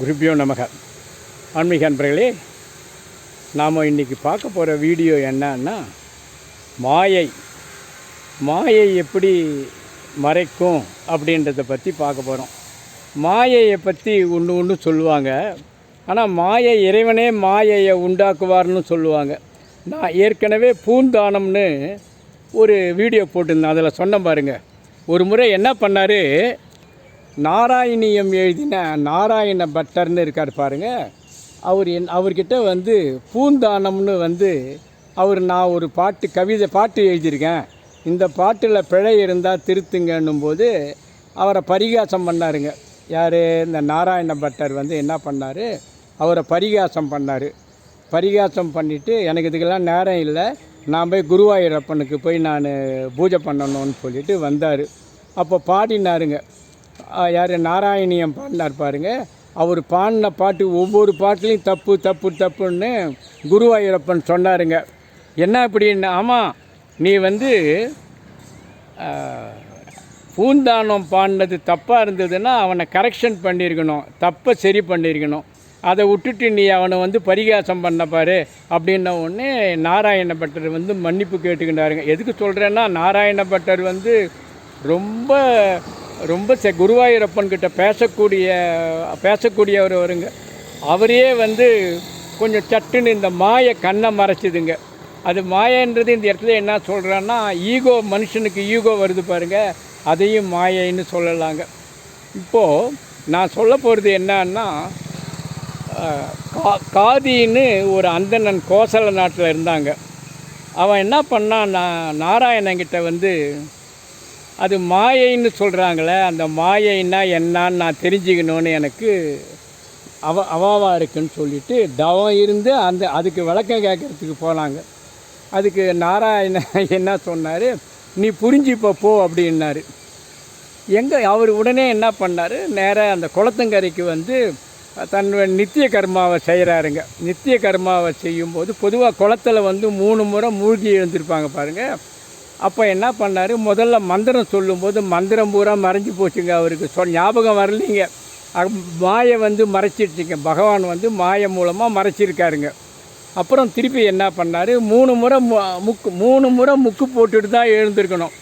குருபியோ நமக. ஆன்மீக அன்பர்களே நாம் இன்றைக்கி பார்க்க போகிற வீடியோ என்னன்னா மாயை. மாயை எப்படி மறைக்கும் அப்படின்றத பற்றி பார்க்க போகிறோம் மாயையை பற்றி ஒன்று ஒன்று சொல்லுவாங்க. ஆனால் மாயை இறைவனே மாயையை உண்டாக்குவார்னு சொல்லுவாங்க. நான் ஏற்கனவே பூந்தானம்னு ஒரு வீடியோ போட்டிருந்தேன். அதில் சொன்னேன் பாருங்கள் ஒரு முறை என்ன பண்ணார்? நாராயணியம் எழுதின நாராயண பட்டர்னு இருக்கார் பாருங்கள் அவர் என் அவர்கிட்ட வந்து பூந்தானம்னு வந்து அவர் நான் ஒரு பாட்டு கவிதை பாட்டு எழுதியிருக்கேன். இந்த பாட்டில் பிழை இருந்தால் திருத்துங்கன்னும் போது அவரை பரிகாசம் பண்ணாருங்க. யார்? இந்த நாராயண பட்டர் வந்து என்ன பண்ணார்? அவரை பரிகாசம் பண்ணார். பரிகாசம் பண்ணிவிட்டு எனக்கு இதுக்கெல்லாம் நேரம் இல்லை. நான் போய் குருவாயூரப்பனுக்கு போய் நான் பூஜை பண்ணணும்னு சொல்லிட்டு வந்தார். அப்போ பாடினாருங்க. யார்? நாராயணியம் பாடினார் பாருங்க. அவர் பாடின பாட்டு ஒவ்வொரு பாட்டுலேயும் தப்பு தப்பு தப்புன்னு குருவாயூரப்பன் சொன்னாருங்க. என்ன அப்படின்னு ஆமாம் நீ வந்து பூந்தானம் பாடினது தப்பாக இருந்ததுன்னா அவனை கரெக்ஷன் பண்ணியிருக்கணும் தப்பை சரி பண்ணியிருக்கணும். அதை விட்டுட்டு நீ அவனை வந்து பரிகாசம் பண்ண அப்படின்ன உடனே நாராயண பட்டர் வந்து மன்னிப்பு கேட்டுக்கிட்டாருங்க. எதுக்கு சொல்கிறேன்னா நாராயண பட்டர் வந்து ரொம்ப ரொம்ப செ குருவாயூரப்பன் கிட்ட பேசக்கூடிய பேசக்கூடியவர் வருங்க அவரையே வந்து கொஞ்சம் சட்டுன்னு இந்த மாய கண்ணை மறைச்சிதுங்க. அது மாயன்றது இந்த இடத்துல என்ன சொல்கிறான்னா ஈகோ மனுஷனுக்கு ஈகோ வருது பாருங்க அதையும் மாயைன்னு சொல்லலாங்க. இப்போது நான் சொல்ல போகிறது என்னன்னா கா காதின்னு ஒரு அந்தணன் கோசல நாட்டில் இருந்தாங்க. அவன் என்ன பண்ணான் நான் நாராயணங்கிட்ட வந்து அது மாயைன்னு சொல்கிறாங்களே அந்த மாயைன்னா என்னன்னு நான் தெரிஞ்சுக்கணும்னு எனக்கு அவ அவாவாக இருக்குன்னு சொல்லிட்டு தவம் இருந்து அந்த அதுக்கு விளக்கம் கேட்கறதுக்கு போனாங்க. அதுக்கு நாராயண என்ன சொன்னார் நீ புரிஞ்சுப்போ போ அப்படின்னாரு. எங்கே அவர் உடனே என்ன பண்ணார் நேராக அந்த குளத்தங்கரைக்கு வந்து தன் நித்திய கர்மாவை செய்கிறாருங்க நித்திய கர்மாவை செய்யும்போது பொதுவாக குளத்துல வந்து மூணு முறை மூழ்கி எழுந்திருப்பாங்க பாருங்கள் அப்போ என்ன பண்ணார்? முதல்ல மந்திரம் சொல்லும்போது மந்திரம் பூரா மறைஞ்சு போச்சுங்க அவருக்கு. சொல் ஞாபகம் வரலைங்க. மாயை வந்து மறைச்சிடுச்சிங்க பகவான் வந்து மாயை மூலமாக மறைச்சிருக்காருங்க. அப்புறம் திருப்பி என்ன பண்ணார்? மூணு முறை மு- முக்கு மூணு முறை முக்கு போட்டுட்டு தான் எழுந்திருக்கணும்.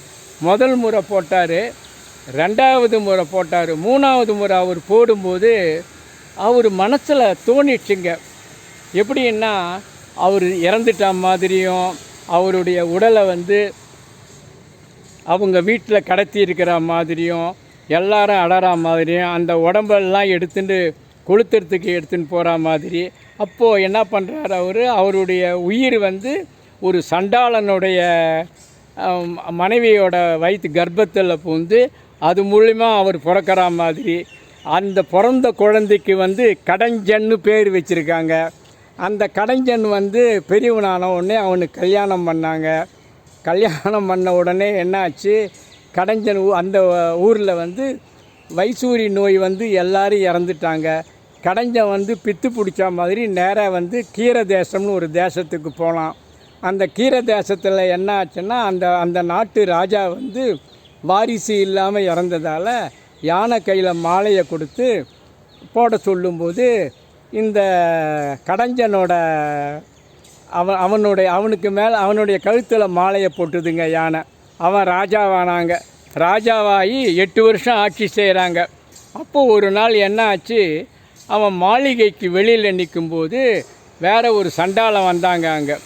முதல் முறை போட்டார் ரெண்டாவது முறை போட்டார் மூணாவது முறை அவர் போடும்போது அவர் மனசில் தோணிடுச்சுங்க. எப்படின்னா அவர் இறந்துட்ட மாதிரியும் அவருடைய உடலை வந்து அவங்க வீட்டில் கடத்தி இருக்கிற மாதிரியும் எல்லாரும் அடற மாதிரியும் அந்த உடம்பெல்லாம் எடுத்துட்டு கொளுத்துறதுக்கு எடுத்துன்னு போகிற மாதிரி. அப்போது என்ன பண்ணுறாரு அவர்? அவருடைய உயிர் வந்து ஒரு சண்டாளனுடைய மனைவியோட வயிற்று கர்ப்பத்தில் பூந்து அது மூலிமா அவர் பிறக்கிற மாதிரி. அந்த பிறந்த குழந்தைக்கு வந்து கடஞ்சன்னு பேர் வச்சுருக்காங்க. அந்த கடைஞ்சன் வந்து பெரியவனான உடனே அவனுக்கு கல்யாணம் பண்ணாங்க. கல்யாணம் பண்ண உடனே என்னாச்சு? கடைஞ்சன் ஊ- அந்த ஊரில் வந்து வைசூரி நோய் வந்து எல்லாரும் இறந்துட்டாங்க. கடைஞ்சன் வந்து பித்து பிடிச்ச மாதிரி நேராக வந்து கீர தேசம்னு ஒரு தேசத்துக்கு போகலாம் அந்த கீர தேசத்தில் என்ன ஆச்சுன்னா அந்த அந்த நாட்டு ராஜா வந்து வாரிசு இல்லாமல் இறந்ததால் யானை கையில் மாலையை கொடுத்து போட சொல்லும்போது இந்த கடைஞ்சனோட அவன் அவனுடைய அவனுக்கு மேலே அவனுடைய கழுத்தில் மாலையை போட்டுதுங்க யானை. அவன் ராஜாவானாங்க. ராஜாவாகி எட்டு வருஷம் ஆட்சி செய்கிறாங்க அப்போது ஒரு நாள் என்ன ஆச்சு? அவன் மாளிகைக்கு வெளியில் நிற்கும்போது வேற ஒரு சண்டாளம் வந்தாங்க அங்கே.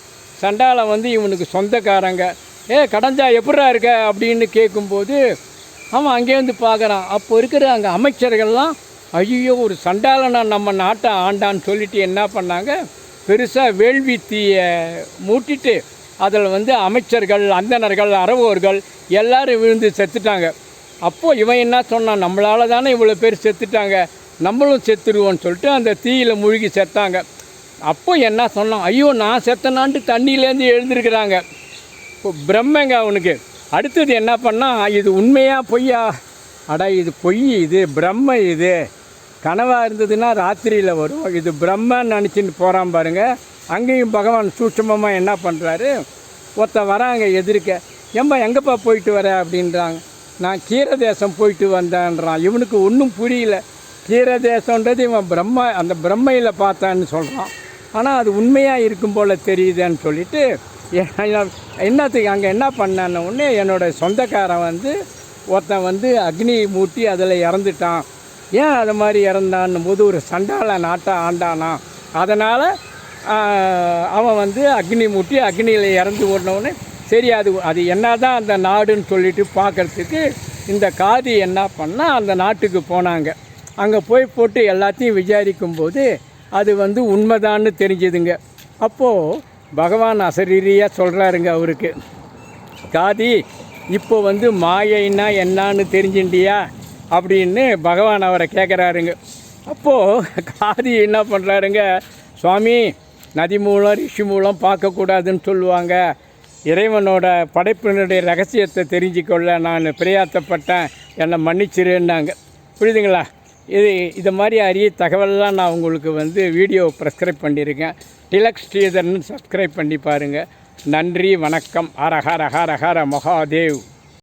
சண்டாளம் வந்து இவனுக்கு சொந்தக்காரங்க. ஏ கடஞ்சா எப்படா இருக்க? அப்படின்னு கேட்கும்போது அவன் அங்கேருந்து பார்க்குறான் அப்போ இருக்கிற அங்கே அமைச்சர்கள்லாம் ஐயோ ஒரு சண்டாளனா நம்ம நாட்டை ஆண்டான்னு சொல்லிட்டு என்ன பண்ணாங்க? பெருசாக வேள்வி தீயை மூட்டிட்டு அதில் வந்து அமைச்சர்கள் அந்தணர்கள் அறவோர்கள் எல்லாரும் விழுந்து செத்துட்டாங்க. அப்போது இவன் என்ன சொன்னான்? நம்மளால் தானே இவ்வளோ பேர் செத்துட்டாங்க. நம்மளும் செத்துருவோன்னு சொல்லிட்டு அந்த தீயில் மூழ்கி செத்தாங்க. அப்போ என்ன சொன்னான்? ஐயோ நான் செத்தனான்ட்டு தண்ணியிலேருந்து எழுந்திருக்கிறாங்க. இப்போ பிரம்மங்க அவனுக்கு. அடுத்தது என்ன பண்ணால் இது உண்மையாக பொய்யா? அடா இது பொய் இது பிரம்ம இது. கனவாக இருந்ததுன்னா ராத்திரியில் வரும். இது பிரம்மன்னு நினச்சின்னு போகிறான் பாருங்க. அங்கேயும் பகவான் சூட்சமமாக என்ன பண்ணுறாரு ஒருத்த வராங்க எதிர்க்க. ஏம்பா எங்கப்பா போயிட்டு வர? அப்படின்றாங்க. நான் கீர தேசம் போயிட்டு வந்தேன்றான். இவனுக்கு ஒன்றும் புரியல. கீரதேசன்றது இவன் பிரம்ம அந்த பிரம்மையில் பார்த்தான்னு சொல்கிறான் ஆனால் அது உண்மையாக இருக்கும் போல் தெரியுதுன்னு சொல்லிட்டு என்னத்துக்கு அங்கே என்ன பண்ணான உடனே என்னோட சொந்தக்காரன் வந்து ஒருத்தன் வந்து அக்னி மூட்டி அதில் இறந்துட்டான். ஏன் அது மாதிரி இறந்தான்னும் போது ஒரு சண்டால நாட்டை ஆண்டானா? அதனால் அவன் வந்து அக்னி மூட்டி அக்னியில் இறந்து உடனே சரி அது அது என்ன தான் அந்த நாடுன்னு சொல்லிட்டு பார்க்குறதுக்கு இந்த காதி என்ன பண்ணால் அந்த நாட்டுக்கு போனாங்க. அங்கே போய் போட்டு எல்லாத்தையும் விசாரிக்கும் போது அது வந்து உண்மைதான்னு தெரிஞ்சுதுங்க. அப்போது பகவான் அசரீரியாக சொல்கிறாருங்க அவருக்கு காதி இப்போ வந்து மாயைன்னா என்னான்னு தெரிஞ்சுட்டியா அப்படின்னு பகவான் அவரை கேட்குறாருங்க அப்போது காதி என்ன பண்ணுறாருங்க சுவாமி நதி மூலம் ரிஷி மூலம் பார்க்கக்கூடாதுன்னு சொல்லுவாங்க. இறைவனோட படைப்பினுடைய ரகசியத்தை தெரிஞ்சுக்கொள்ள நான் பிரயாத்தப்பட்டேன். என்னை மன்னிச்சிருன்னாங்க. புரியுதுங்களா? இது இது மாதிரி அரிய தகவல்லாம் நான் உங்களுக்கு வந்து வீடியோ ப்ரெஸ்கிரைப் பண்ணியிருக்கேன். டிலக்ஸ் ஸ்ரீதர்னு சப்ஸ்கிரைப் பண்ணி பாருங்கள் நன்றி வணக்கம். அரஹர ஹர ஹர மகாதேவ்.